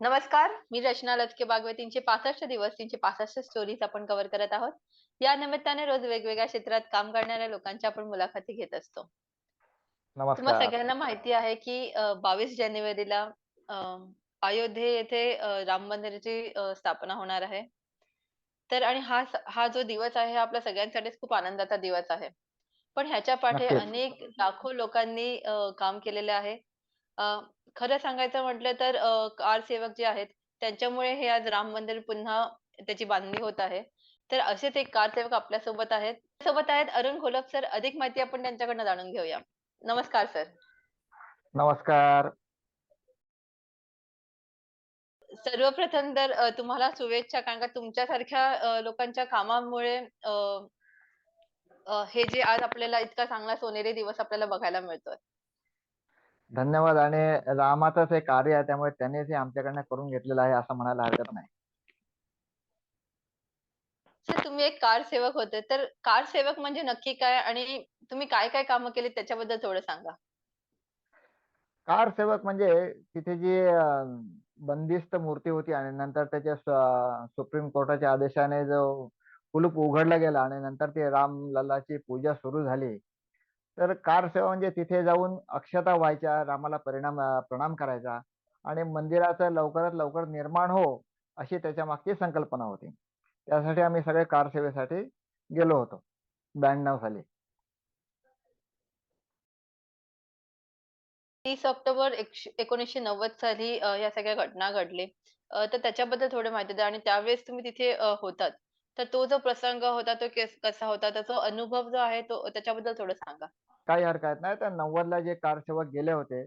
नमस्कार मी रचना लचके बागवे तीनशे पासष्ट दिवस तीनशे पासष्ट स्टोरीज आपण कव्हर करत आहोत. या निमित्ताने रोज वेगवेगळ्या क्षेत्रात काम करणाऱ्या लोकांच्या आपण मुलाखती घेत असतो. तुम्हा नमस्कार. सगळ्यांना माहिती आहे की बावीस जानेवारीला अयोध्ये येथे राम मंदिराची स्थापना होणार आहे. तर आणि हा हा जो दिवस आहे हा आपल्या सगळ्यांसाठीच खूप आनंदाचा दिवस आहे. पण ह्याच्या पाठी. अनेक लाखो लोकांनी काम केलेले आहे. अ, खरं सांगायचं म्हटलं तर अ, कारसेवक जे आहेत त्यांच्यामुळे हे आज राम मंदिर पुन्हा त्याची बांधणी होत आहे. तर असेच एक कारसेवक आपल्यासोबत आहेत. सोबत आहेत अरुण घोलप सर. अधिक माहिती आपण त्यांच्याकडनं जाणून घेऊया. नमस्कार सर. नमस्कार. सर्वप्रथम तर अ, तुम्हाला शुभेच्छा कारण का तुमच्यासारख्या अ, लोकांच्या कामामुळे अ, अ, हे जे आज आपल्याला इतका चांगला सोनेरी दिवस आपल्याला बघायला मिळतोय. धन्यवाद आणि रामाचंच हे कार्य आहे त्यामुळे त्यांनीच हे आमच्याकडनं करून घेतलेलं आहे असं म्हणायला हरकत नाही. सर तुम्ही एक कारसेवक होते. तर कारसेवक म्हणजे नक्की काय आणि तुम्ही काय-काय कामं केलीत त्याच्याबद्दल थोडं सांगा? कारसेवक म्हणजे तिथे जी बंदिस्त मूर्ती होती आणि नंतर त्याच्या सुप्रीम कोर्टाच्या आदेशाने जो कुलूप उघडलं गेलं आणि नंतर ते रामलल्लाची पूजा सुरू झाली. तर कार सेवा म्हणजे तिथे जाऊन अक्षता व्हायच्या, रामाला परिणाम अ, प्रणाम करायचा आणि मंदिराचं लवकरात लवकर निर्माण हो, अशी त्याच्यामागची संकल्पना होती. त्यासाठी आम्ही सगळे कारसेवेसाठी गेलो होतो 92 साली. 30 ऑक्टोबर एकश 1990 साली अ, या सगळ्या घटना घडली. अ, तर त्याच्याबद्दल थोडी माहिती द्या आणि त्यावेळेस तुम्ही तिथे अ, होतात. तर तो जो प्रसंग होता तो केस कसा होता? त्याचा अनुभव जो आहे तो त्याच्याबद्दल थोडं सांगा? काही हरकत नाही. तर 90ला जे कारसेवक गेले होते,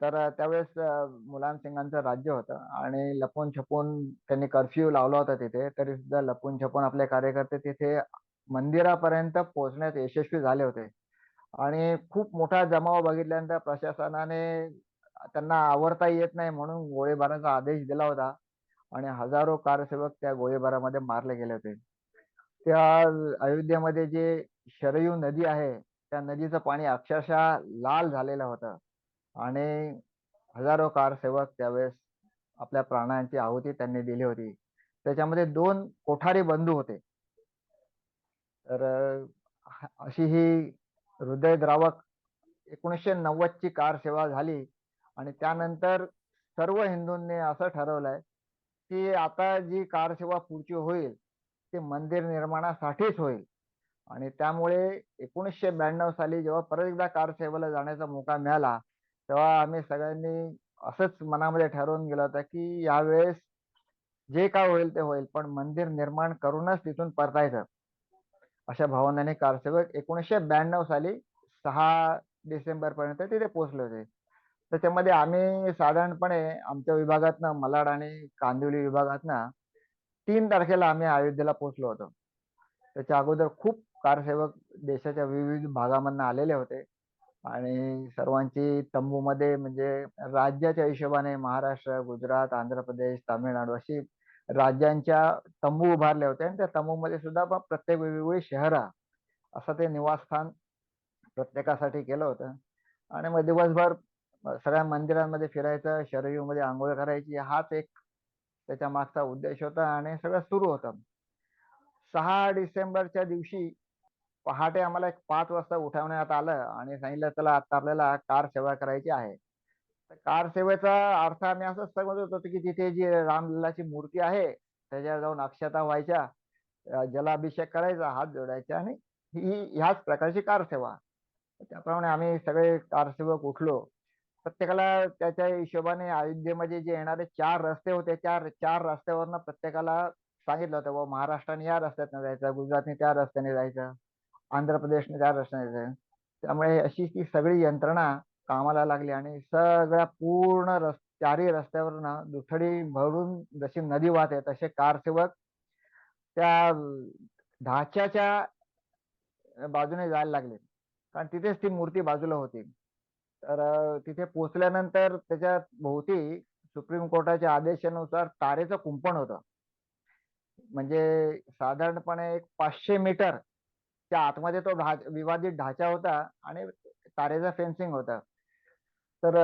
तर अ, त्यावेळेस अ, मुलायम सिंगांचं राज्य होतं आणि लपून-छपून त्यांनी कर्फ्यू लावला होता तिथे. तरीसुद्धा लपून-छपून आपले कार्यकर्ते तिथे मंदिरापर्यंत पोहोचण्यात यशस्वी झाले होते आणि खूप मोठा जमाव बघितल्यानंतर प्रशासनाने त्यांना आवरता येत नाही म्हणून गोळीबाराचा आदेश दिला होता आणि हजारो कारसेवक त्या गोळीबारामध्ये मारले गेले होते. त्या अयोध्येमध्ये जे शरयू नदी आहे, त्या नदीचं पाणी अक्षरशः लाल झालेलं होतं आणि हजारो कारसेवक त्यावेळेस आपल्या प्राणांची आहुती त्यांनी दिली होती. त्याच्यामध्ये दोन कोठारी बंधू होते. तर अशी ही हृदयद्रावक 1990 ची कारसेवा झाली आणि त्यानंतर सर्व हिंदूंनी असं ठरवलंय, की आता जी कारसेवा पुढची होईल, ती मंदिर निर्माणासाठीच होईल. आणि त्यामुळे 1992 साली जेव्हा परत एकदा कारसेवेला जाण्याचा मौका मिळाला, तेव्हा आम्ही सगळ्यांनी असंच मनामध्ये ठरवून गेलो होतं, की यावेळेस जे काय होईल ते होईल, पण मंदिर निर्माण करूनच तिथून परतायचं. अशा भावनाने कारसेवक 1992 साली 6 डिसेंबरपर्यंत तिथे पोहोचले होते. त्याच्यामध्ये आम्ही साधारणपणे आमच्या विभागातनं मलाड आणि कांदिवली विभागातनं तीन तारखेला आम्ही अयोध्येला पोहोचलो होतो. त्याच्या अगोदर खूप कारसेवक देशाच्या विविध भागामधनं आलेले होते आणि सर्वांची तंबूमध्ये म्हणजे राज्याच्या हिशोबाने महाराष्ट्र, गुजरात, आंध्र प्रदेश, तामिळनाडू अशी राज्यांच्या तंबू उभारले होते आणि त्या तंबूमध्ये सुद्धा प्रत्येक वेगवेगळी शहरा असं ते निवासस्थान प्रत्येकासाठी केलं होतं आणि मग दिवसभर सगळ्या मंदिरांमध्ये फिरायचं, शरयूमध्ये आंघोळ करायची हाच एक त्याच्या मागचा उद्देश होता आणि सगळं सुरू होतं. सहा डिसेंबरच्या दिवशी पहाटे आम्हाला एक पाच वाजता उठवण्यात आलं आणि सांगितलं, "चला आता आपल्याला कार सेवा करायची आहे." तर कार सेवेचा अर्थ आम्ही असंच समजत होतो, की तिथे जी रामलीलाची मूर्ती आहे, त्याच्यावर जाऊन अक्षता व्हायच्या, जलाभिषेक करायचा, हात जोडायचा आणि ही ह्याच प्रकारची कार सेवा. त्याप्रमाणे आम्ही सगळे कारसेवक उठलो. प्रत्येकाला त्याच्या हिशोबाने अयोध्येमध्ये जे येणारे चार रस्ते होते, त्या चार रस्त्यावरनं प्रत्येकाला सांगितलं होतं, "बाबा महाराष्ट्राने या रस्त्यातनं जायचं, गुजरातने त्या रस्त्याने जायचं, आंध्र प्रदेशने त्या रस्त्याने जायचं." त्यामुळे अशी ती सगळी यंत्रणा कामाला लागली आणि सगळ्या पूर्ण चारही रस्त्यावरनं दुथडी भरून जशी नदी वाहते, तसे कारसेवक त्या ढाच्याच्या बाजूने जायला लागले. कारण तिथेच ती मूर्ती बाजूला होती. तर तिथे पोहोचल्यानंतर त्याच्या भोवती सुप्रीम कोर्टाच्या आदेशानुसार तारेचं कुंपण होतं. म्हणजे साधारणपणे एक पाचशे मीटर त्या आतमध्ये तो विवादित ढाचा होता आणि तारेचा फेन्सिंग होता तर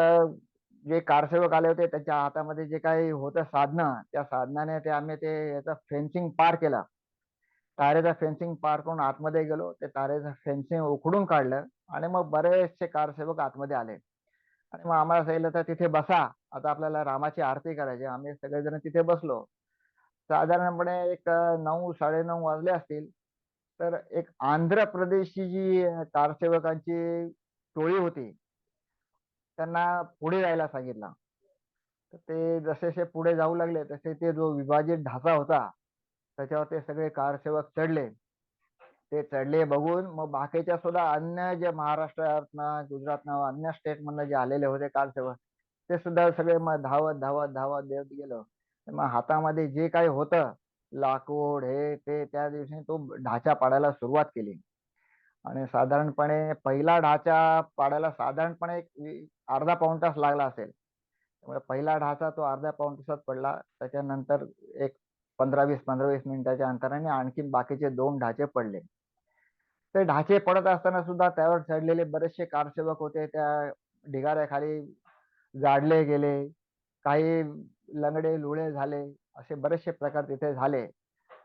जे कारसेवक आले होते त्यांच्या हातामध्ये जे काही होतं साधनं, त्या साधनाने ते आम्ही ते याचा फेन्सिंग पार केला तारेचा फेन्सिंग पार करून आतमध्ये गेलो. ते तारेचं फेन्सिंग उखडून काढलं आणि मग बरेचसे कारसेवक आतमध्ये आले आणि मग आम्हाला सांगितलं, "तर तिथे बसा. आता आपल्याला रामाची आरती करायची." आम्ही सगळेजण तिथे बसलो. साधारणपणे एक नऊ साडेनऊ वाजले असतील. तर एक आंध्र प्रदेशची जी कारसेवकांची टोळी होती, त्यांना पुढे जायला सांगितलं. तर ते जसे पुढे जाऊ लागले, तसे ते जो विभाजित ढाचा होता, त्याच्यावर ते सगळे कारसेवक चढले. ते चढले बघून मग बाकीच्या सुद्धा अन्य जे महाराष्ट्रातनं, गुजरातनं, अन्य स्टेटमधनं जे आलेले होते कारसेवक, ते सुद्धा सगळे मग धावत, धावत, धावत देत गेलो. मग हातामध्ये जे काही होतं, लाकूड, हे, ते, त्या दिवशी तो ढाचा पाडायला सुरुवात केली आणि साधारणपणे पहिला ढाचा पाडायला साधारणपणे एक अर्धा पाऊण तास लागला असेल. त्यामुळे पहिला ढाचा तो अर्ध्या पाऊण तासात पडला. त्याच्यानंतर एक 15-20, 15-20 मिनिटाच्या अंतराने आणखी बाकीचे दोन ढाचे पडले. ते ढाचे पडत असताना सुद्धा त्यावर चढलेले बरेचसे कारसेवक होते. त्या ढिगाऱ्याखाली जाडले गेले. काही लंगडे-लुळे झाले. असे बरेचसे प्रकार तिथे झाले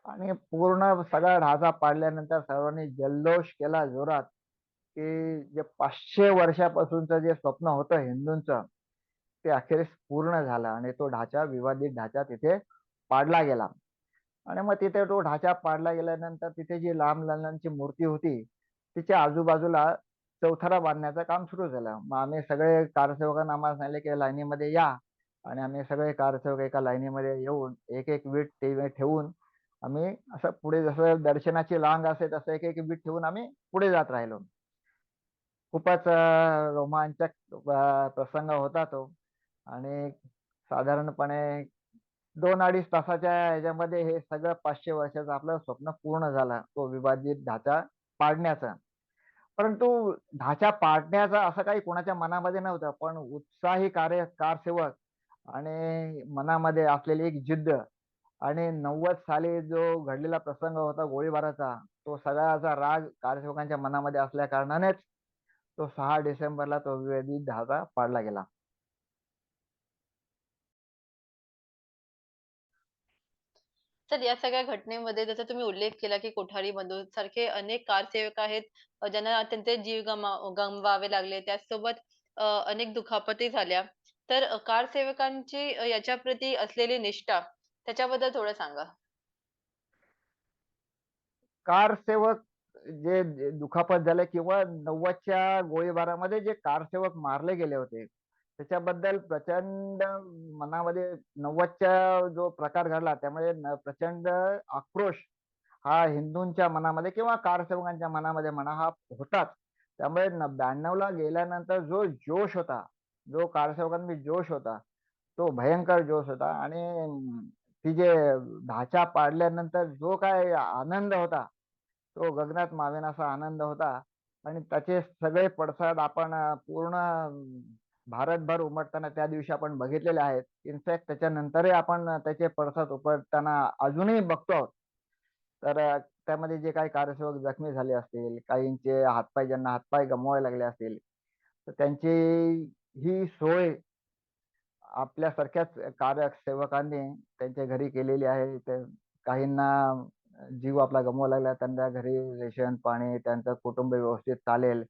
आणि पूर्ण सगळा ढाचा पाडल्यानंतर सर्वांनी जल्लोष केला जोरात, की जे पाचशे वर्षापासूनचं जे स्वप्न होतं हिंदूंचं, ते अखेरीस पूर्ण झालं आणि तो ढाचा, विवादित ढाचा तिथे पाडला गेला. आणि मग तिथे तो ढाचा पाडला गेल्यानंतर तिथे जी रामलल्लांची मूर्ती होती, तिच्या आजूबाजूला चौथरा बांधण्याचं काम सुरू झालं. मग आम्ही सगळे कारसेवकांना आम्हाला सांगितले, की लाईनीमध्ये या आणि आम्ही सगळे कारसेवक एका लाईनीमध्ये येऊन एक-एक वीट ठेवून आम्ही असं पुढे जसं दर्शनाची लांग असेल तसं एक-एक वीट ठेवून आम्ही पुढे जात राहिलो. खूपच रोमांचक प्रसंग होता तो आणि साधारणपणे 2-2.5 तासाच्या ह्याच्यामध्ये हे सगळं पाचशे वर्षाचं आपलं स्वप्न पूर्ण झालं. तो विभाजित ढाचा पाडण्याचा परंतु ढाचा पाडण्याचा असं काही कोणाच्या मनामध्ये नव्हतं. पण उत्साही कार्य कारसेवक आणि मनामध्ये असलेली एक जिद्द आणि 90 साली जो घडलेला प्रसंग होता गोळीबाराचा, तो सगळ्याचा राग कारसेवकांच्या मनामध्ये असल्या कारणानेच तो सहा डिसेंबरला तो विवादित ढाचा पाडला गेला. तर या सगळ्या घटनेमध्ये जसा तुम्ही उल्लेख केला, की कोठारी बंधू सारखे अनेक कारसेवक आहेत, अ, ज्यांना त्यांचे जीव गमाव गमवावे लागले. त्याचसोबत अ, अनेक दुखापती झाल्या. तर अ, कारसेवकांची अ, याच्याप्रती असलेली निष्ठा त्याच्याबद्दल थोडं सांगा? कारसेवक जे जे दुखापत झाले किंवा 90च्या गोळीबारामध्ये जे कारसेवक मारले गेले होते, त्याच्याबद्दल प्रचंड मनामध्ये 90च्या जो प्रकार घडला त्यामुळे न प्रचंड आक्रोश हा हिंदूंच्या मनामध्ये किंवा कारसेवकांच्या मनामध्ये म्हणा हा होताच. त्यामुळे न 92ला गेल्यानंतर जो जोश होता, जो कारसेवकांमध्ये जोश होता, तो भयंकर जोश होता आणि ती जे ढाचा पाडल्यानंतर जो काय आनंद होता, तो गगनात मावेनासा आनंद होता आणि त्याचे सगळे पडसाद आपण पूर्ण भारतभर उमटताना त्या दिवशी आपण बघितलेले आहेत. इनफॅक्ट त्याच्यानंतरही आपण त्याचे पडसाद उपटताना अजूनही बघतो आहोत. तर त्यामध्ये जे काही कार्यसेवक जखमी झाले असतील, काहींचे हातपाय ज्यांना हातपाय गमवावे लागले असतील, तर त्यांची ही सोय आपल्यासारख्याच कार्यसेवकांनी त्यांच्या घरी केलेली आहे. ते काहींना जीव आपला गमवावा लागला, त्यांच्या घरी रेशन, पाणी, त्यांचं कुटुंब व्यवस्थित चालेल.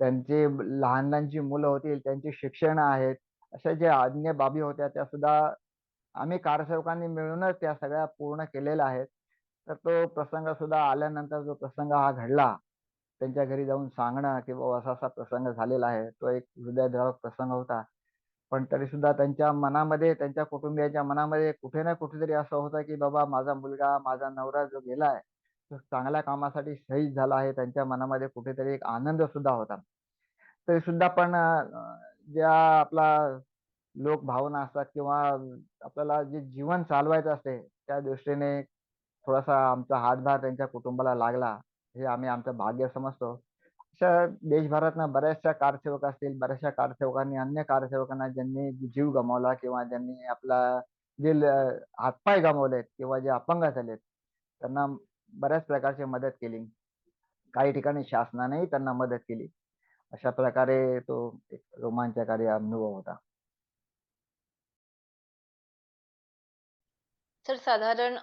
त्यांची लहान-लहान जी मुलं होतील, त्यांची शिक्षण आहेत. अशा ज्या अन्य बाबी होत्या, त्या सुद्धा आम्ही कारसेवकांनी मिळूनच त्या सगळ्या पूर्ण केलेल्या आहेत. तर तो प्रसंग सुद्धा आल्यानंतर जो प्रसंग हा घडला, त्यांच्या घरी जाऊन सांगणं, की बाबा असा-असा प्रसंग झालेला आहे. तो एक हृदयद्रावक प्रसंग होता. पण तरी सुद्धा त्यांच्या मनामध्ये, त्यांच्या कुटुंबियांच्या मनामध्ये कुठे ना कुठेतरी असं होतं, की बाबा माझा मुलगा, माझा नवरा जो गेलाय, चांगल्या कामासाठी शहीद झाला आहे. त्यांच्या मनामध्ये कुठेतरी एक आनंद सुद्धा होता. तरी सुद्धा पण ज्या आपला लोकभावना असतात किंवा आपल्याला जे जीवन चालवायचं असते, त्या दृष्टीने थोडासा आमचा हातभार त्यांच्या कुटुंबाला लागला, हे आम्ही आमचं भाग्य समजतो. अशा देशभरातनं बऱ्याचशा कारसेवक असतील, बऱ्याचशा कारसेवकांनी अन्य कारसेवकांना ज्यांनी जीव गमावला किंवा ज्यांनी आपला जे हातपाय गमावलेत किंवा जे अपंग झालेत, त्यांना बऱ्याच प्रकारची मदत केली. काही ठिकाणी शासनानेही त्यांना मदत केली. अशा प्रकारे तो एक रोमांचकारी अनुभव होता. सर साधारण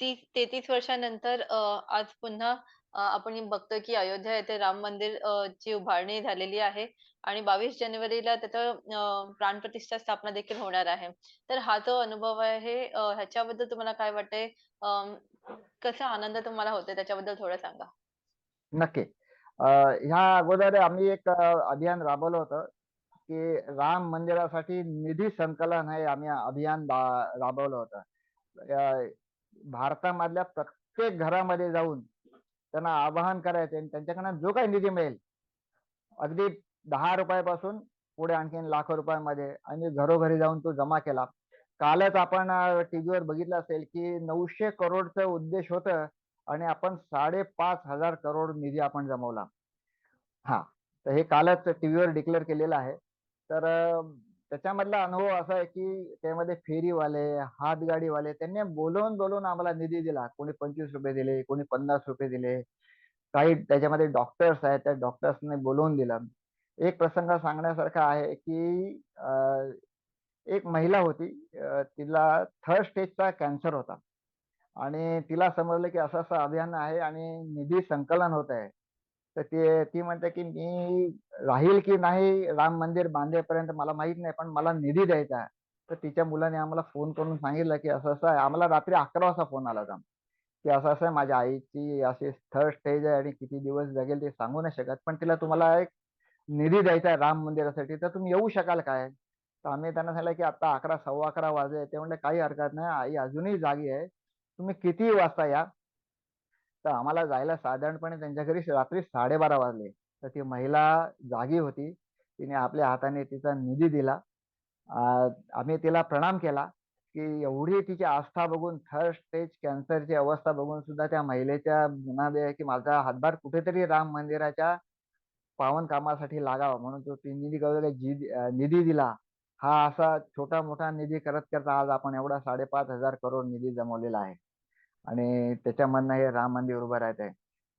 तीस तेहतीस वर्षानंतर आज पुन्हा अ, आपण हे बघतोय की अयोध्या येथे राम मंदिर अ, ची उभारणी झालेली आहे आणि 22 जानेवारीला त्याचं अ, प्राणप्रतिष्ठा स्थापना देखील होणार आहे. तर हा जो अनुभव आहे अ, ह्याच्याबद्दल तुम्हाला काय वाटतंय? अं, कसा आनंद तुम्हाला होतोय त्याच्याबद्दल थोडं सांगा? नक्की. अ, ह्या अगोदर आम्ही एक अ, अभियान राबवलं होतं, की राम मंदिरासाठी निधी संकलन हे आम्ही अभियान बा राबवलं होतं. अ, भारतामधल्या प्रत्येक घरामध्ये जाऊन त्यांना आवाहन करायचे आणि त्यांच्याकडनं जो काही निधी मिळेल, अगदी दहा रुपयापासून पुढे आणखीन लाखो रुपयांमध्ये आणि घरोघरी जाऊन तो जमा केला. कालच आपण टीव्हीवर बघितलं असेल, की नऊशे करोडचं उद्देश होतं आणि आपण 5,500 करोड निधी आपण जमवला. हा तर हे कालच टीव्हीवर डिक्लेअर केलेलं आहे. तर त्याच्यामधला अनुभव असा आहे, की त्यामध्ये फेरीवाले, हातगाडीवाले त्यांनी बोलवून-बोलवून आम्हाला निधी दिला. कोणी ₹25 दिले, कोणी ₹50 दिले. काही त्याच्यामध्ये डॉक्टर्स आहेत, त्या डॉक्टर्सनी बोलवून दिलं. एक प्रसंग सांगण्यासारखा आहे, की एक महिला होती. तिला थर्ड स्टेजचा कॅन्सर होता आणि तिला समजलं, की असं-असं अभियान आहे आणि निधी संकलन होत आहे. तर ते ती म्हणते, की "मी राहील की नाही राम मंदिर बांधेपर्यंत मला माहीत नाही, पण मला निधी द्यायचा आहे." तर तिच्या मुलाने आम्हाला फोन करून सांगितलं, की असं-असं आहे. आम्हाला रात्री 11 वाजता फोन आला जाम की असं-असं आहे माझ्या आईची अशी थर्ड स्टेज आहे आणि किती दिवस जगेल ते सांगू नाही शकत. पण तिला तुम्हाला एक निधी द्यायचा आहे राम मंदिरासाठी, तर तुम्ही येऊ शकाल काय? तर आम्ही त्यांना सांगितलं, की आता 11 सव्वा 11 वाजले. ते म्हणले "काही हरकत नाही. आई अजूनही जागी आहे. तुम्ही किती वाजता या." तर आम्हाला जायला साधारणपणे त्यांच्या घरी रात्री 12:30 वाजले. तर ती महिला जागी होती. तिने आपल्या हाताने तिचा निधी दिला. आम्ही तिला प्रणाम केला, की एवढी तिची आस्था बघून थर्ड स्टेज कॅन्सरची अवस्था बघून सुद्धा त्या महिलेच्या मनामध्ये की माझा हातभार कुठेतरी राम मंदिराच्या पावन कामासाठी लागावा म्हणून तो ती निधी जी निधी दिला. हा असा छोटा-मोठा निधी करत करता आज आपण एवढा 5,500 करोड निधी जमवलेला आहे. आणि त्याच्यामधनं हे राम मंदिर उभं राहत आहे.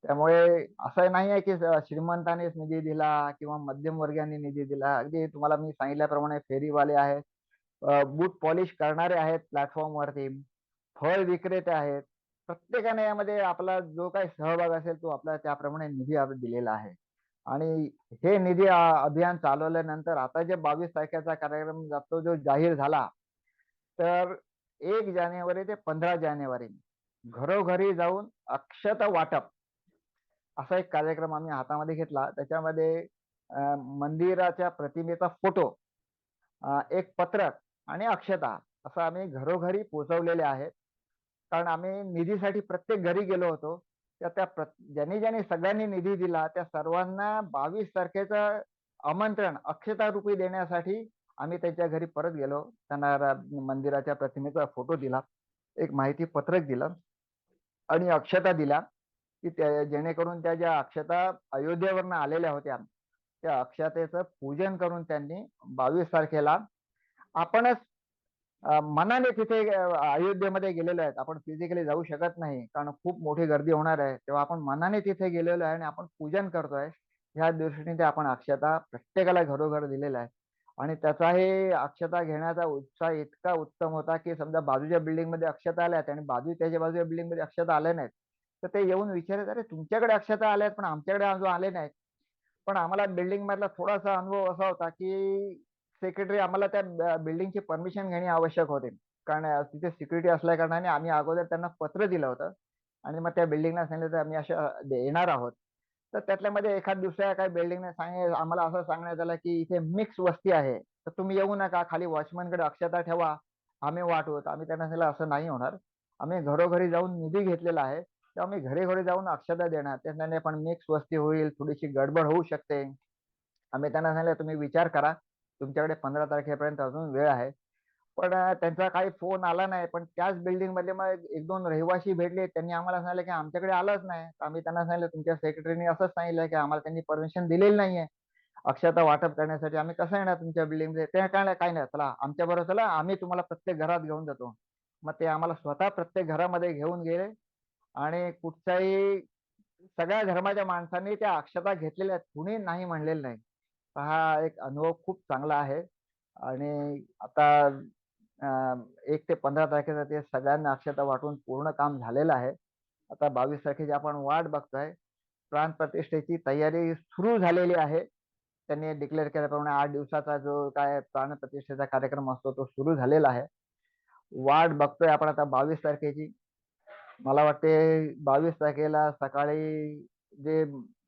त्यामुळे असं नाही आहे, की श्रीमंतानेच निधी दिला किंवा मध्यमवर्गीयांनी निधी दिला. अगदी तुम्हाला मी सांगितल्याप्रमाणे फेरीवाले आहेत, बूट पॉलिश करणारे आहेत प्लॅटफॉर्मवरती, फळ विक्रेते आहेत. प्रत्येकाने यामध्ये आपला जो काही सहभाग असेल, तो आपला त्याप्रमाणे निधी दिलेला आहे. आणि हे निधी अभियान चालवल्यानंतर आता जे 22 तारखेचा कार्यक्रम जातो जो जाहीर झाला, तर एक जानेवारी ते 15 जानेवारी घरोघरी जाऊन अक्षता वाटप असा एक कार्यक्रम आम्ही हातामध्ये घेतला. त्याच्यामध्ये मंदिराच्या प्रतिमेचा फोटो, एक पत्रक आणि अक्षता असं आम्ही घरोघरी पोचवलेले आहेत. कारण आम्ही निधीसाठी प्रत्येक घरी गेलो होतो. तर त्या प्र ज्यांनी-ज्यांनी सगळ्यांनी निधी दिला त्या सर्वांना 22 तारखेचं आमंत्रण अक्षतारूपी देण्यासाठी आम्ही त्यांच्या घरी परत गेलो. त्यांना मंदिराच्या प्रतिमेचा फोटो दिला. एक माहिती पत्रक दिलं आणि अक्षता दिला की त्या जेणेकरून त्या ज्या अक्षता अयोध्येवरनं आलेल्या होत्या, त्या अक्षतेचं पूजन करून त्यांनी 22 तारखेला आपणच मनाने तिथे अयोध्येमध्ये गेलेलो आहेत. आपण फिजिकली जाऊ शकत नाही, कारण खूप मोठी गर्दी होणार आहे. तेव्हा आपण मनाने तिथे गेलेलो आहे आणि आपण पूजन करतोय. ह्या दृष्टीने ते आपण अक्षता प्रत्येकाला घरोघर दिलेला आहे. आणि त्याचा हे अक्षता घेण्याचा उत्साह इतका उत्तम होता, की समजा बाजूच्या बिल्डिंगमध्ये अक्षता आल्यात आणि बाजू त्याच्या बाजूच्या बिल्डिंगमध्ये अक्षता आल्या नाहीत. तर ते येऊन विचारत, "अरे तुमच्याकडे अक्षता आल्यात, पण आमच्याकडे अजून आले नाहीत." पण आम्हाला बिल्डिंग मधला थोडासा अनुभव असा होता, की सेक्रेटरी आम्हाला त्या बिल्डिंगची परमिशन घेणे आवश्यक होते. कारण तिथे सिक्युरिटी असल्या कारणाने आम्ही अगोदर त्यांना पत्र दिलं होतं आणि मग त्या बिल्डिंगला सांगितलं, तर आम्ही अशा येणार आहोत. तर त्यातल्यामध्ये एखाद दुसऱ्या काही बिल्डिंगने सांगे आम्हाला असं सांगण्यात आलं, की इथे मिक्स वस्ती आहे. तर तुम्ही येऊ नका. खाली वॉचमॅनकडे अक्षता ठेवा. आम्ही वाटवत आम्ही त्यांना सांगितलं, "असं नाही होणार. आम्ही घरोघरी जाऊन निधी घेतलेला आहे. तर आम्ही घरी-घरी जाऊन अक्षता देणार. त्याच्याने पण मिक्स वस्ती होईल, थोडीशी गडबड होऊ शकते." आम्ही त्यांना सांगितलं, "तुम्ही विचार करा. तुमच्याकडे 15 तारखेपर्यंत अजून वेळ आहे." पण त्यांचा काही फोन आला नाही. पण त्याच बिल्डिंगमध्ये मग 1-2 रहिवासी भेटले. त्यांनी आम्हाला सांगितलं, की आमच्याकडे आलंच नाही. तर आम्ही त्यांना सांगितलं, "तुमच्या सेक्रेटरीने असंच सांगितलं, की आम्हाला त्यांनी परमिशन दिलेली नाहीये. अक्षता वाटप करण्यासाठी. आम्ही कसं येणार तुमच्या बिल्डिंगमध्ये ते काय नाही काय नाही. चला आमच्या बरोबर चला. आम्ही तुम्हाला प्रत्येक घरात घेऊन जातो." मग ते आम्हाला स्वतः प्रत्येक घरामध्ये घेऊन गेले आणि कुठच्याही सगळ्या धर्माच्या माणसांनी त्या अक्षता घेतलेल्या आहेत. कुणी नाही म्हणलेलं नाही. हा एक अनुभव खूप चांगला आहे आणि आता एक ते पंधरा तारखेचं ते सगळ्यांना अक्षता वाटून पूर्ण काम झालेलं आहे. आता बावीस तारखेची आपण वाट बघतोय. प्राण प्रतिष्ठेची तयारी सुरू झालेली आहे. त्यांनी डिक्लेअर केल्याप्रमाणे आठ दिवसाचा जो काय प्राण प्रतिष्ठेचा कार्यक्रम असतो तो सुरू झालेला आहे. वाट बघतोय आपण आता बावीस तारखेची. मला वाटते बावीस तारखेला सकाळी जे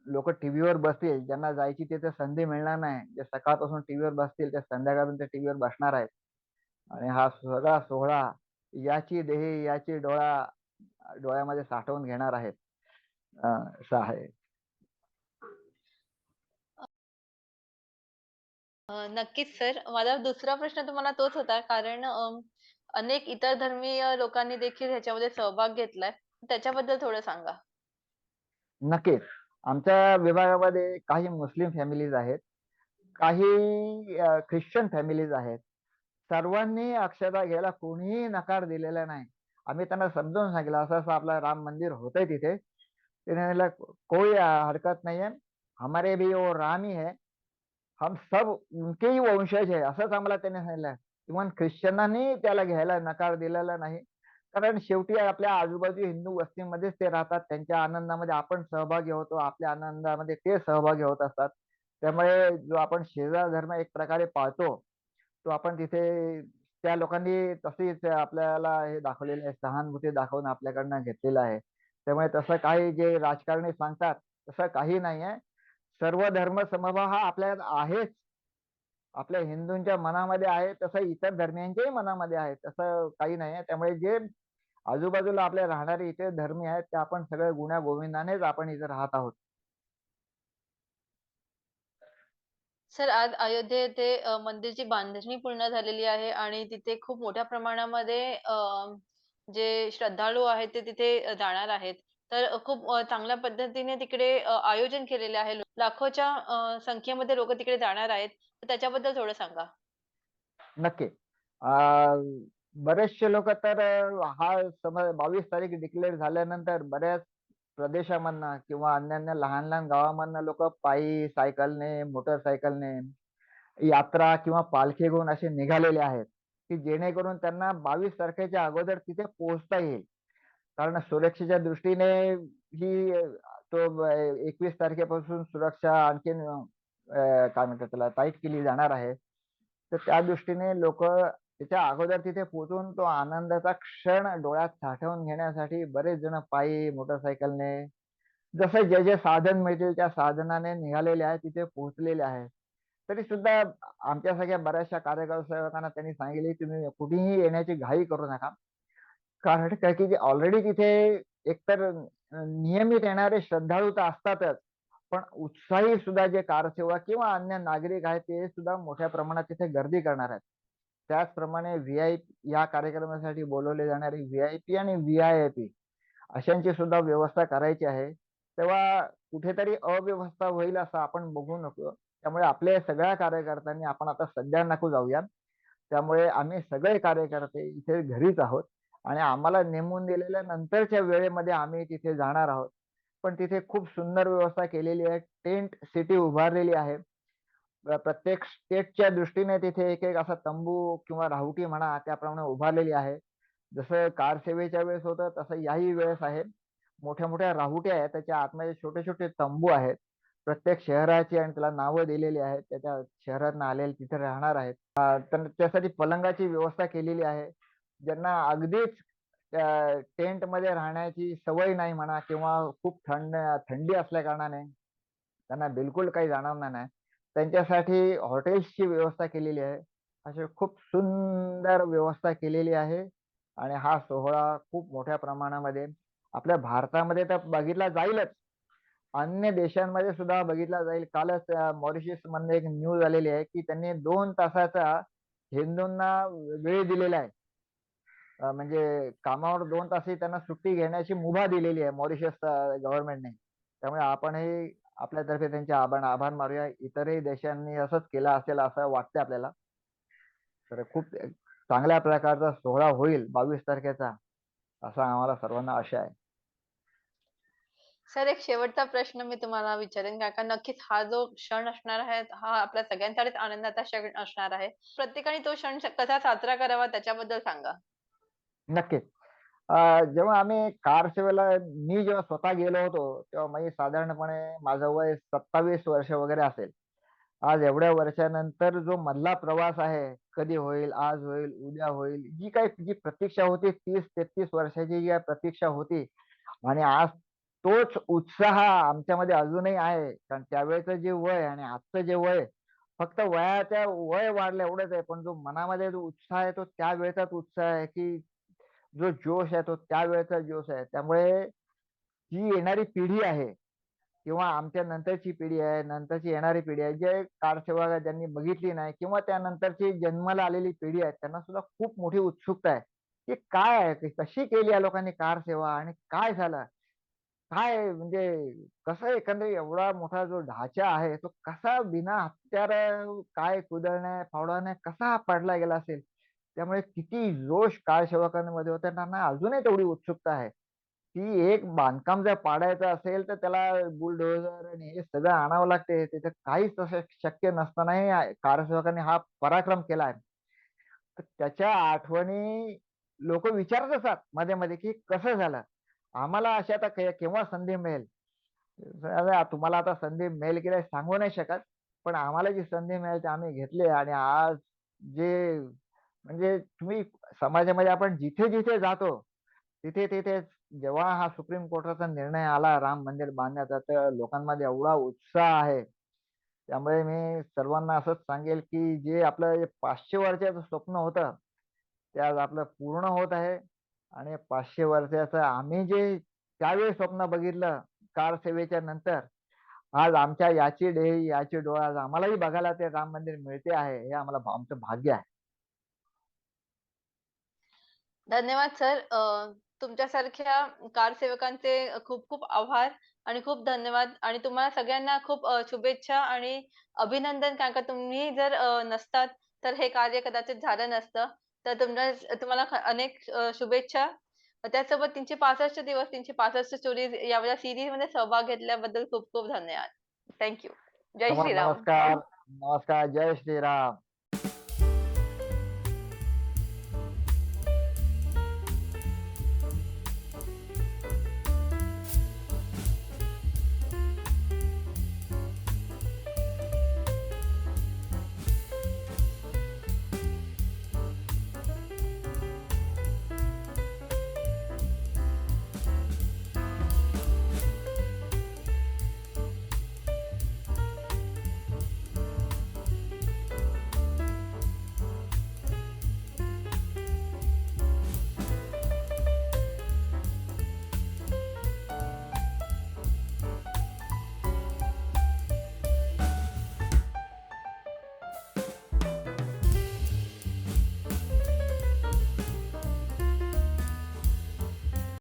लोक टीव्हीवर बसतील ज्यांना जायची तिथे संधी मिळणार नाही जे सकाळपासून टीव्हीवर बसतील ते संध्याकाळपर्यंत टीव्हीवर बसणार आहेत. आणि हा सगळा सोहळा याची देही याची डोळा डोळ्यामध्ये साठवून घेणार आहेत असं आहे नक्कीच सर. माझा दुसरा प्रश्न तुम्हाला तोच होता कारण अनेक इतर धर्मीय लोकांनी देखील ह्याच्यामध्ये सहभाग घेतलाय. त्याच्याबद्दल थोडं सांगा? नक्कीच आमच्या विभागामध्ये काही मुस्लिम फॅमिलीज आहेत काही ख्रिश्चन फॅमिलीज आहेत सर्वांनी अक्षता घ्यायला कोणीही नकार दिलेला नाही. आम्ही त्यांना समजावून सांगितलं असं असं आपलं राम मंदिर होतंय तिथे. त्याने कोई हरकत नाही आहे. हमारे भी वो राम ही है. हम सब उनकेही वंशज आहे असंच आम्हाला त्याने सांगितलं. इव्हन ख्रिश्चनांनी त्याला घ्यायला नकार दिलेला नाही. कारण शेवटी आपल्या आजूबाजू हिंदू वस्तीमध्येच ते राहतात. त्यांच्या आनंदामध्ये आपण सहभागी होतो. आपल्या आनंदामध्ये ते सहभागी होत असतात. त्यामुळे जो आपण शेजार धर्म एक प्रकारे पाळतो तो आपण तिथे त्या लोकांनी तशीच आपल्याला हे दाखवलेले आहे सहानुभूती दाखवून आपल्याकडनं घेतलेलं आहे. त्यामुळे तसं काही जे राजकारणी सांगतात तसं काही नाही आहे सर्व धर्म समभाव हा आपल्यात आहेच. आपल्या हिंदूंच्या मनामध्ये आहे तसं इतर धर्मियांच्याही मनामध्ये आहे तसं काही नाही आहे त्यामुळे जे आजूबाजूला आपल्या राहणारे इतर धर्मी आहेत ते आपण सगळ्या गुण्या गोविंदानेच आपण इथे राहत आहोत. सर आज अयोध्ये येथे अ, मंदिरची बांधणी पूर्ण झालेली आहे आणि तिथे खूप मोठ्या प्रमाणामध्ये अ, जे श्रद्धाळू आहेत ते तिथे अ, जाणार आहेत. तर अ, खूप अ, चांगल्या पद्धतीने तिकडे अ, आयोजन केलेले आहे. लाखोच्या अ, संख्येमध्ये लोकं तिकडे जाणार आहेत. तर त्याच्याबद्दल थोडं सांगा? नक्की अ बरेचसे लोक तर हा समज बावीस तारीख डिक्लेअर झाल्यानंतर बऱ्याच प्रदेशामधनं किंवा अन्यान्य लहान लहान गावामधनं लोक पायी सायकलने मोटरसायकलने यात्रा किंवा पालखी घेऊन असे निघालेले आहेत की जेणेकरून त्यांना बावीस तारखेच्या अगोदर तिथे पोहोचता येईल. कारण सुरक्षेच्या दृष्टीने ही तो एकवीस तारखेपासून सुरक्षा आणखीन काय म्हणतात त्याला टाईट केली जाणार आहे. तर त्या दृष्टीने लोक त्याच्या अगोदर तिथे पोहोचून तो आनंदाचा क्षण डोळ्यात साठवून घेण्यासाठी बरेच जण पायी मोटरसायकलने जसं जे जे साधन मिळतील त्या साधनाने निघालेले आहेत तिथे पोहोचलेले आहे तरी सुद्धा आमच्या सगळ्या बऱ्याचशा कार्यकर्त्यांना त्यांनी सांगितले तुम्ही कुठेही येण्याची घाई करू नका. कारण काय की ऑलरेडी तिथे एकतर नियमित येणारे श्रद्धाळू तर असतातच पण उत्साही सुद्धा जे कारसेवक किंवा अन्य नागरिक आहेत ते सुद्धा मोठ्या प्रमाणात तिथे गर्दी करणार आहेत. त्याचप्रमाणे व्ही आय या कार्यक्रमासाठी बोलवले जाणारे व्ही आय पी आणि व्ही आय पी अशांची सुद्धा व्यवस्था करायची आहे. तेव्हा कुठेतरी अव्यवस्था होईल असं आपण बघू नको. त्यामुळे आपल्या सगळ्या कार्यकर्त्यांनी आपण आता सध्या नको जाऊया त्यामुळे आम्ही सगळे कार्यकर्ते इथे घरीच आहोत आणि आम्हाला नेमून दिलेल्या नंतरच्या वेळेमध्ये आम्ही तिथे जाणार आहोत. पण तिथे खूप सुंदर व्यवस्था केलेली आहे. टेंट सिटी उभारलेली आहे. प्रत्येक स्टेटच्या दृष्टीने तिथे एक एक असा तंबू किंवा राहुटी म्हणा त्याप्रमाणे उभारलेली आहे. जसं कार सेवेच्या वेळेस होतं तसं याही वेळेस आहे. मोठ्या मोठ्या राहुट्या आहेत त्याच्या आतमध्ये छोटे छोटे तंबू आहेत. प्रत्येक शहराची आणि त्याला नावं दिलेली आहेत त्याच्या शहरात आलेले तिथे राहणार आहेत. तर त्यासाठी पलंगाची व्यवस्था केलेली आहे. ज्यांना अगदीच टेंटमध्ये राहण्याची सवय नाही म्हणा किंवा खूप थंड थंडी असल्या कारणाने त्यांना बिलकुल काही जाणवणार नाही. त्यांच्यासाठी हॉटेल्सची व्यवस्था केलेली आहे. अशी खूप सुंदर व्यवस्था केलेली आहे. आणि हा सोहळा खूप मोठ्या प्रमाणामध्ये आपल्या भारतामध्ये तर बघितला जाईलच. अन्य देशांमध्ये सुद्धा बघितला जाईल. कालच मॉरिशसमध्ये एक न्यूज आलेली आहे की त्यांनी दोन तासाचा हिंदूंना वेळ दिलेला आहे. म्हणजे कामावर दोन तासही त्यांना सुट्टी घेण्याची मुभा दिलेली आहे मॉरिशस गव्हर्नमेंटने. त्यामुळे आपणही आपल्यातर्फे त्यांचे आभार आभार मानूया इतरही देशांनी असंच केलं असेल असं वाटतंय आपल्याला तर खूप चांगल्या प्रकारचा सोहळा होईल बावीस तारखेचा असा आम्हाला सर्वांना आशा आहे सर एक शेवटचा प्रश्न मी तुम्हाला विचारेन कारण का नक्कीच हा जो क्षण असणार आहे, हा आपल्या सगळ्यांसाठीच आनंदाचा क्षण असणार आहे. प्रत्येकाने तो क्षण कसा साजरा करावा त्याच्याबद्दल सांगा. नक्कीच. जेव्हा आम्ही कार सेवेला मी जेव्हा स्वतः गेलो होतो, तेव्हा माझी साधारणपणे माझं वय 27 वर्ष वगैरे असेल. आज एवढ्या वर्षानंतर जो मधला प्रवास आहे, कधी होईल, आज होईल, उद्या होईल, जी काही जी प्रतीक्षा होती 30-33 वर्षाची जी प्रतीक्षा होती आणि आज तोच उत्साह आमच्यामध्ये अजूनही आहे. कारण त्यावेळेचं जे वय आणि आजचं जे वय, फक्त वयाच्या वय वाढलं एवढंच आहे. पण जो मनामध्ये जो उत्साह आहे, तो त्यावेळेचाच उत्साह आहे, की जो जोश आहे, तो त्यावेळेचा जोश आहे. त्यामुळे जी येणारी पिढी आहे किंवा आमच्या नंतरची पिढी आहे, नंतरची येणारी पिढी आहे, जे कारसेवा ज्यांनी बघितली नाही किंवा त्यानंतरची जन्माला आलेली पिढी आहे, त्यांना सुद्धा खूप मोठी उत्सुकता आहे, की काय आहे, कशी केली या लोकांनी कार सेवा आणि काय झालं? काय म्हणजे कसं एकंदरीत एवढा मोठा जो ढाचा आहे, तो कसा बिना हत्यार काय कुदळण्या, फावडाने कसा पडला गेला असेल? त्यामुळे किती जोश कारसेवकांमध्ये होता. त्यांना अजूनही तेवढी उत्सुकता आहे. की एक बांधकाम जर पाडायचं असेल, तर त्याला बुलडोझर आणि हे सगळं आणावं लागते. त्याचं काहीच तसं शक्य नसतानाही कार्यसेवकांनी कारसेवकांनी हा पराक्रम केला आहे. तर त्याच्या आठवणी लोक विचारत असतात मध्ये-मध्ये, की कसं झालं? आम्हाला अशी आता केव्हा संधी मिळेल? तुम्हाला आता संधी मिळेल की नाही सांगू नाही शकत. पण आम्हाला जी संधी मिळेल ती आम्ही घेतली आणि आज जे म्हणजे तुम्ही समाजामध्ये आपण जिथे-जिथे जातो, तिथे-तिथे जेव्हा हा सुप्रीम कोर्टाचा निर्णय आला राम मंदिर बांधण्याचा, तर लोकांमध्ये एवढा उत्साह आहे. त्यामुळे मी सर्वांना असंच सांगेल, की जे आपलं जे पाचशे वर्षाचं स्वप्न होतं, ते आज आपलं पूर्ण होत आहे आणि पाचशे वर्षाचं आम्ही जे त्यावेळी स्वप्न बघितलं कार सेवेच्या नंतर, आज आमच्या याची डेही, याची डोळा आज आम्हालाही बघायला ते राम मंदिर मिळते आहे. हे आम्हाला भा- आमचं भाग्य आहे. धन्यवाद सर. अ, तुमच्यासारख्या कारसेवकांचे खूप खूप आभार आणि खूप धन्यवाद आणि तुम्हाला सगळ्यांना खूप अ, शुभेच्छा आणि अभिनंदन. कारण का तुम्ही जर अ, नसतात तर हे कार्य कदाचित झालं नसतं. तर तुमच्या तुम्हाला ख अनेक अ, शुभेच्छा. त्याचसोबत 365 दिवस 365 स्टोरीज या सीरीजमध्ये सहभाग घेतल्याबद्दल खूप खूप धन्यवाद. थँक जय नम श्रीराम. नमस्कार, नमस्कार. जय श्रीराम.